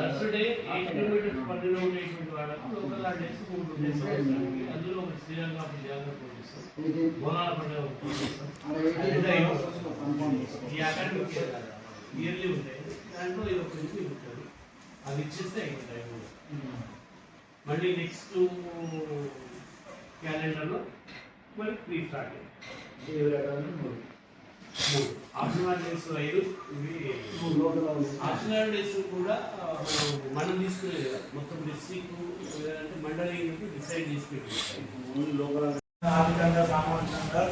Subsidy eight kilometres పరిధిలో ఉండేటువంటి వాళ్ళకు లోకల్ ఆర్డెన్స్ మూడు ఉండేవి అందులో ఒక శ్రీలంక పండుగ పోటీస్తాం ఇయర్లీ ఉంటాయి. దాంట్లో ఇది ఒక ఇది ఉంటుంది. అది ఇచ్చేస్తే మళ్ళీ నెక్స్ట్ క్యాలెండర్లో మళ్ళీ free start. A optional days ఐదు ఇవి ఆప్షనల్ డేస్ కూడా మనం తీసుకునేది కదా. మొత్తం డిస్ట్రిక్ట్ లేదంటే మండలి డిసైడ్ చేసి లోకల్ ఆర్థికంగా సామాజికంగా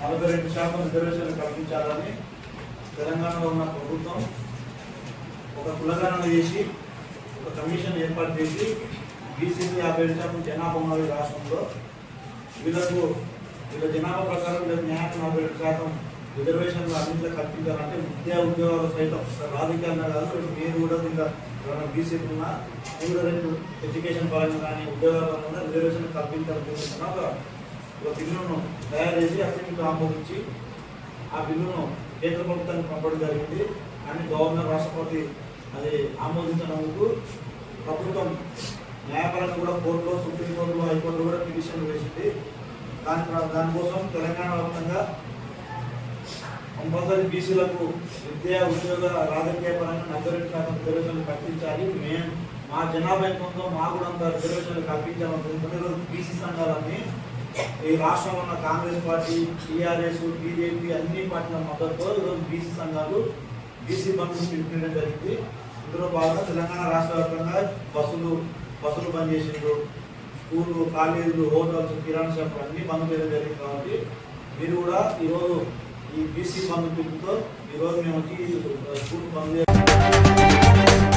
నలభై రెండు శాతం రిజర్వేషన్లు కల్పించాలని తెలంగాణలో ఉన్న ప్రభుత్వం ఒక కులగణన చేసి ఒక కమిషన్ ఏర్పాటు చేసి బీసీసీ యాభై ఏడు శాతం జనాభా ఉన్న రాష్ట్రంలో వీళ్ళకు వీళ్ళ జనాభా ప్రకారం వీళ్ళకి న్యాయం నలభై రెండు శాతం రిజర్వేషన్లు అన్నింటిలో కల్పించాలంటే విద్యా ఉద్యోగాలు సైతం రాజకీయాలు కాదు ఇప్పుడు మీరు కూడా ఇంకా ఎవరైనా బీసీలు ఉన్నా మీరు రేపు ఎడ్యుకేషన్ పరంగా కానీ ఉద్యోగాల పరంగా రిజర్వేషన్ కల్పించాలని ఒక బిల్లును తయారు చేసి అసెంబ్లీలో ఆమోదించి ఆ బిల్లును కేంద్ర ప్రభుత్వానికి పంపడం జరిగింది. కానీ గవర్నర్ రాష్ట్రపతి అది ఆమోదించినందుకు ప్రభుత్వం న్యాయపరంగా కూడా కోర్టులో సుప్రీంకోర్టులో హైకోర్టులో కూడా పిటిషన్ వేసింది. దాని దానికోసం తెలంగాణ వ్యాప్తంగా కంపల్సరీ బీసీలకు విద్య ఉద్యోగ రాజకీయ పరంగా నలభై శాతం రిజర్వేషన్లు కల్పించాలి. మేము మా జనాభా ఎంత ఉందో మా కూడా అంత రిజర్వేషన్లు కల్పించాలనుకుంటున్నాం ఈరోజు బీసీ సంఘాలన్నీ ఈ రాష్ట్రంలో ఉన్న కాంగ్రెస్ పార్టీ టీఆర్ఎస్ బీజేపీ అన్ని పార్టీల మద్దతుతో ఈరోజు బీసీ సంఘాలు బీసీ బంధువులు పిలిపించడం జరిగింది. ఇందులో భాగంగా తెలంగాణ రాష్ట్ర వ్యాప్తంగా బస్సులు బస్సులు బంద్ చేసిండ్రు. స్కూళ్ళు కాలేజీలు హోటల్స్ కిరాణా షాపులు అన్ని బంద్ చేయడం జరిగింది కాబట్టి మీరు కూడా ఈరోజు ఈ బీసీ బంధు పిలుపుతో ఈరోజు మేము వచ్చి స్కూల్ బంద్